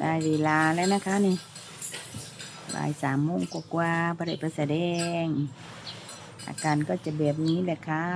ได้เวลาแล้วนะคะนี่บ่ายสามโมงกว่าๆประเดประแสดง อาการก็จะแบบนี้แหละค่ะ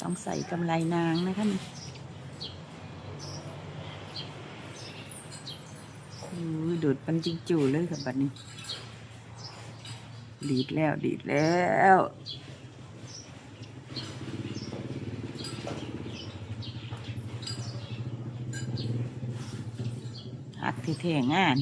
ต้องใส่กำไรนางนะคะนี่อุ้ยดูดปันจิงจูเลยค่ะบัดนี้ ดีดแล้วดีดแล้ว หักที่เทงาน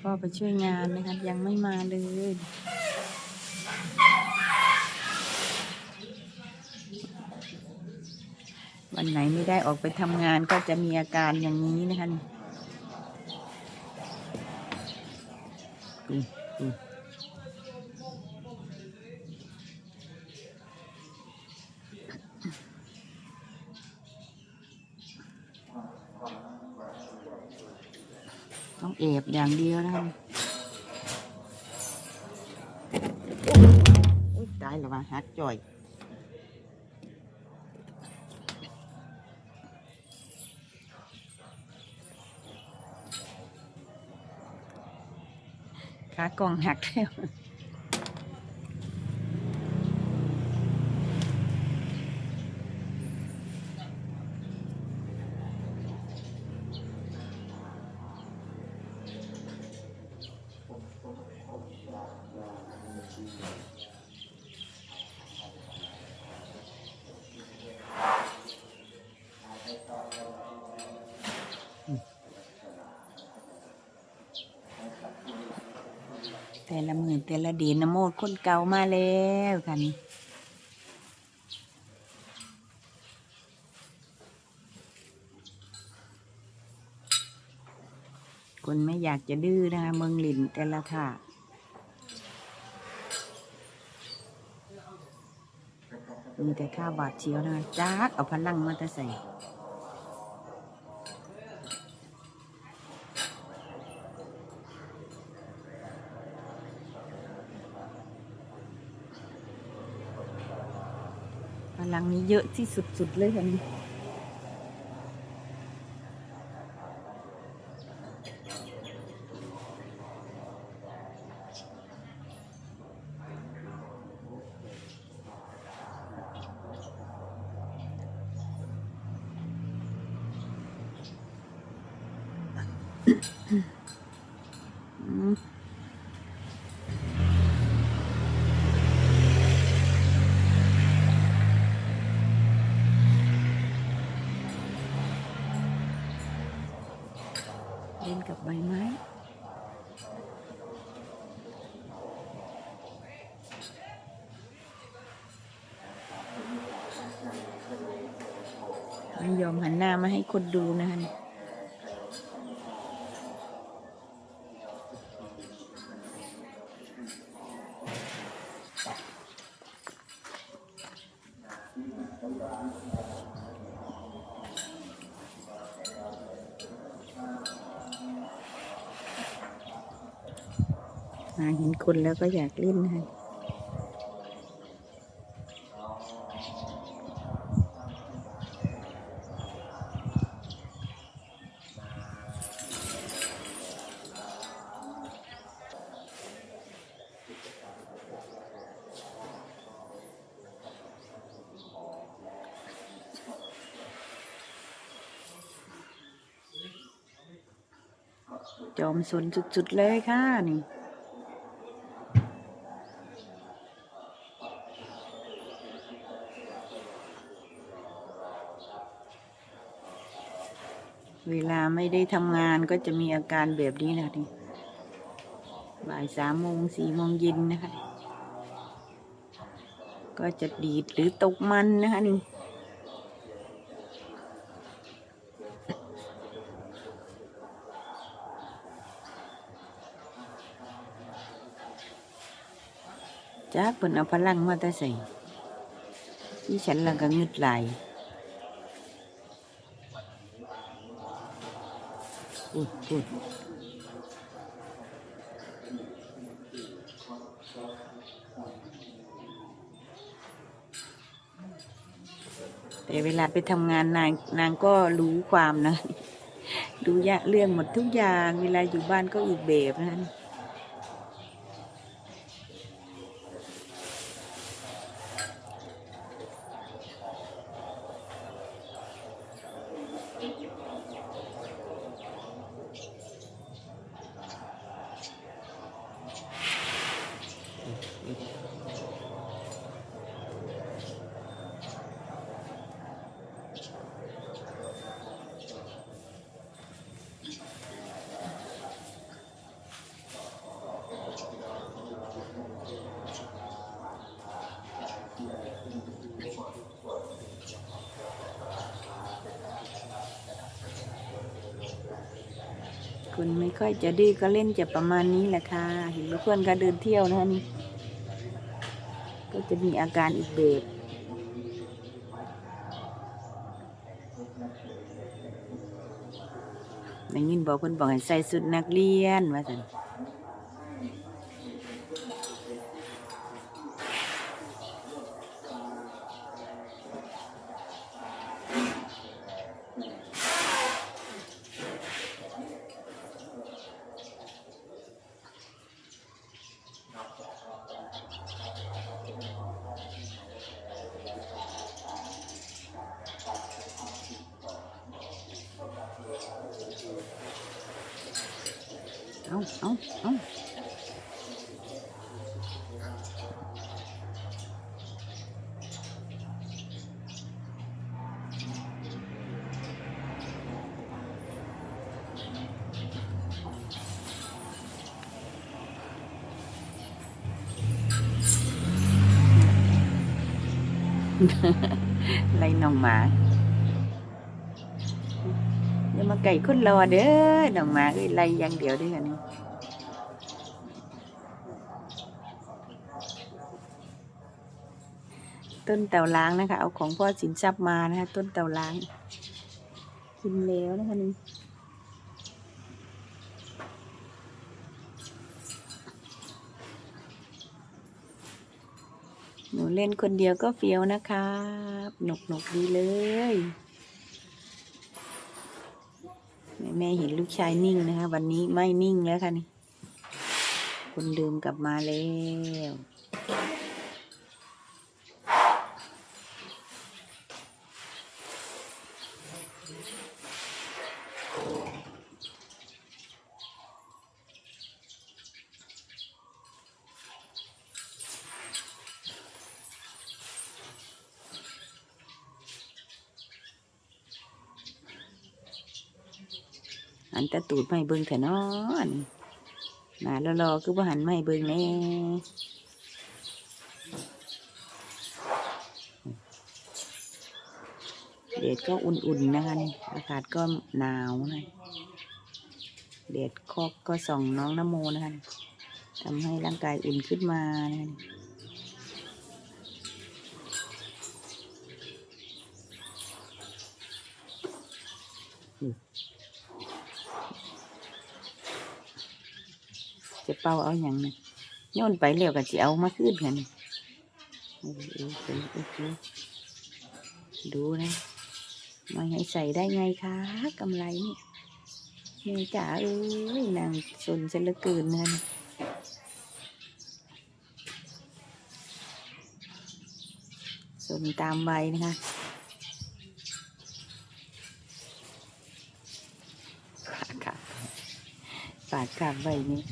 พ่อไปช่วยงานนะคะยังไม่มาเลย วันไหนไม่ได้ออกไปทำงานก็จะมีอาการอย่างนี้นะคะต้องเอบอย่างเดียวนะคะตายแล้วว่าฮักจ่อยากองหักแล้ว แต่ละหมื่นแต่ละเดีนนโมดคนเก่ามาแล้วค่ะนี่คนไม่อยากจะดื้อนะคะเมืองหลินแต่ละค่ะมีแต่ข้าวบาดเชียวนะจ้ากเอาพลังมาแต่ใส่ พลังนี้เยอะที่สุดๆเลยค่ะนี่อืม ไม่ยอมหันหน้ามาให้คนดูนะคะนี่มาเห็นคนแล้วก็อยากเล่นนะคะ จอมสนสุดๆเลยค่ะนี่เวลาไม่ได้ทำงานก็จะมีอาการแบบนี้นะนี่บ่ายสามโมงสี่โมงเย็นนะคะ ก็จะดีดหรือตกมันนะคะนี่ จ้าเปิ่นเอาพลังมาแต่ใส่ที่ฉันละก็งึดไหลายพูดพูดแต่เวลาไปทำงานนางนางก็รู้ความนะดูยะเรื่องหมดทุกอย่าง เวลาอยู่บ้านก็อีกแบบนะ คนไม่ค่อยจะดื้อก็เล่นจะประมาณนี้แหละค่ะ เห็นเพื่อนก็เดินเที่ยวนะคะนี่ก็จะมีอาการอีกแบบในยินบอกเพื่อนบอกให้ใส่สุดนักเรียนว่าสัน เอาเอาเอาไล่น้องห มาไก่คนรอเด้อน้องหมาเอ้ยไล่อย่างเดียวเด้วยกันนี่ต้นเต่าล้างนะคะ เอาของพ่อสินทรัพย์มานะคะ ต้นเต่าล้าง กินแล้วนะคะนี่หนูเล่นคนเดียวก็เฟี้ยวนะครับหนุกหนุกดีเลย แม่เห็นลูกชายนิ่งนะคะ วันนี้ไม่นิ่งแล้วค่ะนี่คนเดิมกลับมาแล้ว หันตะตูดไม่เบิ่งแถนอนหนาแล้วรอๆคือว่าหันไม่เบิ่งแน่เดดก็อุ่นๆนะคะนี่อากาศก็หนาวนะเดดคอกก็ส่องน้องน้ำโมนะคะทำให้ร่างกายอุ่นขึ้นมานะคะะเป่าเอาอย่างนะโยนไปแล้วก็จะเอามาขึ้นกันนี่โอ้โหโอ้โหโอ้โหดูนะม่ให้ใส่ได้ไงคะกำไรนี่แม่จ๋าเอ้ยนางสนจะเหลือเกินเงินสนตามใบนะคะปาดขาปาดขาใบนี้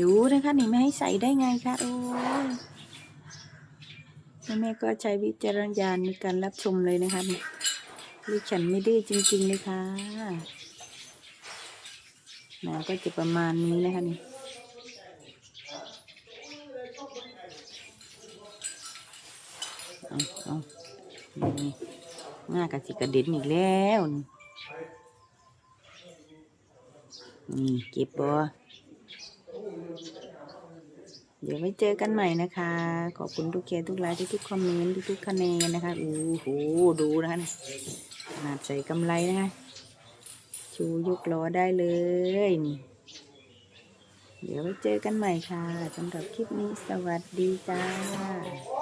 รู้นะคะนี่ไม่ให้ใส่ได้ไงคะโอ้ยแม่ก็ใช้วิจารณญาณในการรับชมเลยนะคะลูกฉันไม่ดื้อจริงๆเลยค่ะหนาก็จะประมาณนี้นะคะนี่เอาเอานี่หน้ากระสิกระเด็นอีกแล้วนี่ นี่เก็บบอเดี๋ยวไว้เจอกันใหม่นะคะ ขอบคุณทุกแชร์ทุกไลค์ทุกคอมเมนต์ทุกคะแนนนะคะโอ้โหดูนะคะนี่ขนาดใส่กำไรนะคะ ชูยกล้อได้เลยนี่เดี๋ยวไว้เจอกันใหม่ค่ะสำหรับคลิปนี้สวัสดีจ้า